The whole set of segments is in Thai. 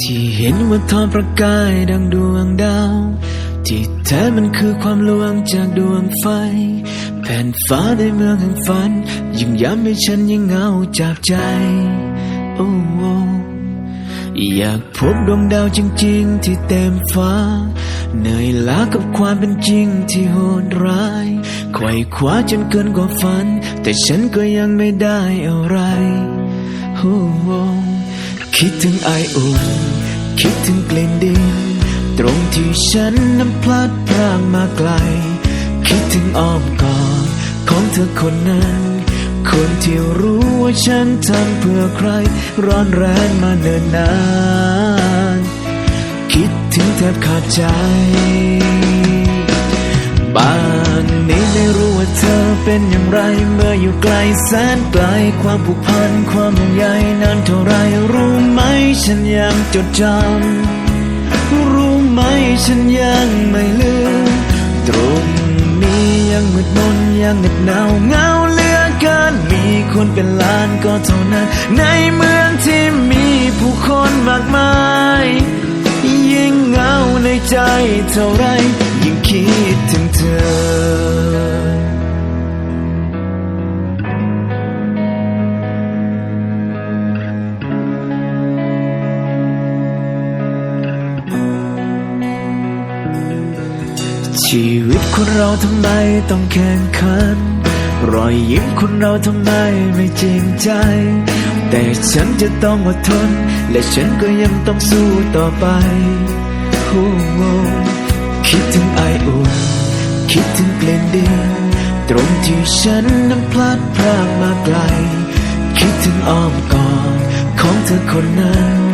ที่เห็นว่าทอประกายดังดวงดาว ที่แท้มันคือความลวงจากดวงไฟ แผ่นฟ้าในเมืองแห่งฝัน ยิ่งย้ำให้ฉันยิ่งเหงาจากใจโอ้โอ้อยากพบดวงดาวจริง ๆ ที่เต็มฟ้า เหนื่อยล้ากับความเป็นจริงที่โหดร้ายไขว่คว้าจนเกินกว่าฝัน แต่ฉันก็ยังไม่ได้อะไรโอ้โอ้ คิดถึงไออุ่น คิดถึงกลิ่นดิน ตรงที่ฉันนั้นพลัดพรางมาไกล คิดถึงอ้อมกอดของเธอคนนั้น คนที่รู้ว่าฉันทำเพื่อใคร ร้อนแรงมาเนิ่นนาน คิดถึงแทบขาดใจ บ้านนี้ ไม่รู้ว่าเธอเป็นอย่างไร เมื่ออยู่ไกลแสนไกล ความผูกพันความห่วงใยนานเท่าไรรู้ไหมฉันยังจดจำรู้ไหมฉันยังไม่ลืม ตรงนี้ยังมืดมนยังเหน็บหนาวเงาเหลือเกินมีคนเป็นล้านก็เท่านั้น ในเมืองที่มีผู้คนมากมาย ยิ่งเงาในใจเท่าไร ชีวิตคนเราทำไมต้องแข่งขัน รอยยิ้มคนเราทำไมไม่จริงใจ แต่ฉันจะต้องอดทน และฉันก็ยังต้องสู้ต่อไปโอ้โหคิดถึงไออุ่น คิดถึงกลิ่นดินตรงที่ฉันนั้นพลัดพรากมาไกล คิดถึงอ้อมกอดของเธอคนนั้น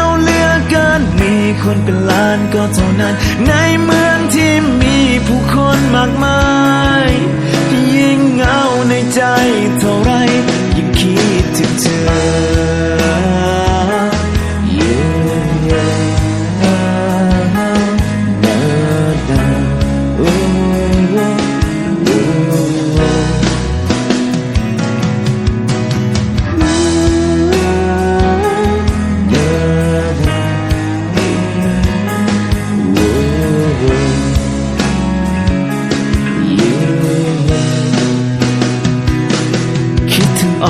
คนเป็นล้านก็เท่านั้น ในเมืองที่มีผู้คนมากมาย ยิ่งเหงา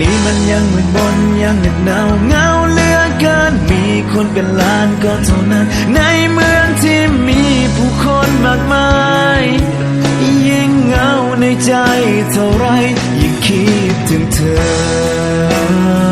นี้มันยังมืดบนยังเหน็บหนาวเงาเหลือเกิน มีคนเป็นล้านก็เท่านั้น ในเมืองที่มีผู้คนมากมาย ยิ่งเงาในใจเท่าไร ยิ่งคิดถึงเธอ